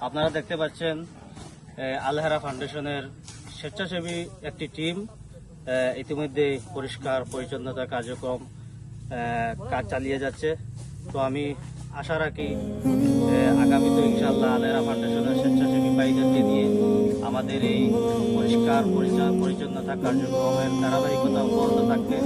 আপনারা দেখতে পাচ্ছেন আলহারা ফাউন্ডেশনের স্বেচ্ছাসেবী একটি টিম ইতিমধ্যে পরিষ্কার পরিচ্ছন্নতা কার্যক্রম কাজ চালিয়ে যাচ্ছে। তো আমি আশা রাখি আগামীতে ইনশাল্লাহ আলহারা ফাউন্ডেশনের স্বেচ্ছাসেবী ভাইদেরকে নিয়ে আমাদের এই পরিষ্কার পরিচ্ছন্ন- পরিচ্ছন্নতা কার্যক্রমের ধারাবাহিকতা অব্যাহত থাকবে।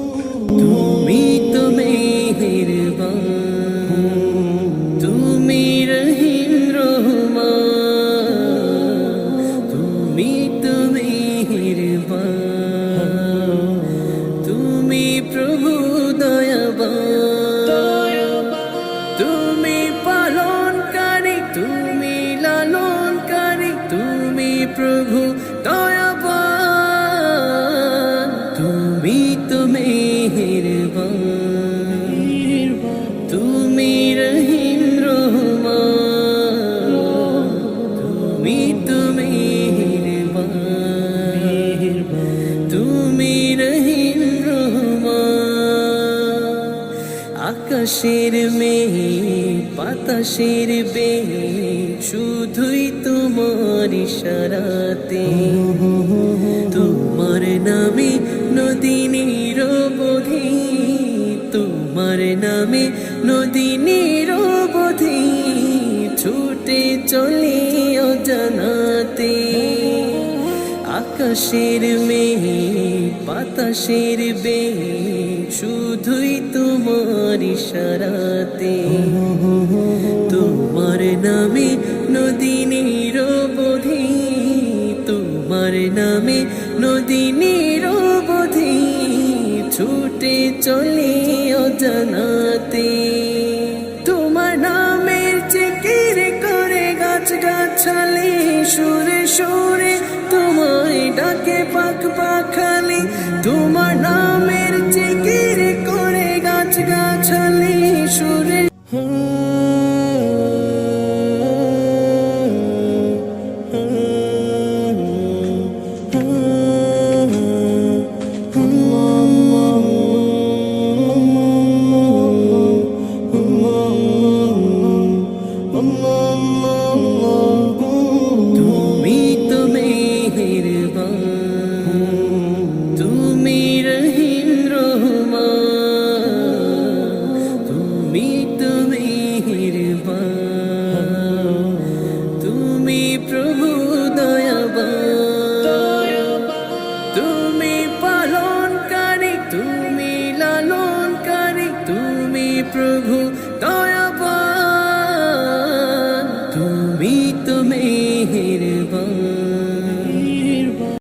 প্রভু দয়াবান তুমি তো মেহেরবান। আকাশের মেয়ে বাতাসের বেয়ে শুধুই তোমার ইশারাতে। তোমার নামে নদী নিরবধি, তোমার নামে নদী নিরবধি, ছুটে চলে অজানাতে। আকাশের মেয়ে বাতাসের শুধুই তোমার ইশারাতে তোমার নামে নদী নিরবধি, তোমার নামে নদী নিরবধি, ছুটে চলে অজানাতে। তোমার নামের চিকির করে গাছ গাছালি সুরে সুরে তোমায় ডাকে পাখ পাখালি, তোমার নামে প্রভু দয়া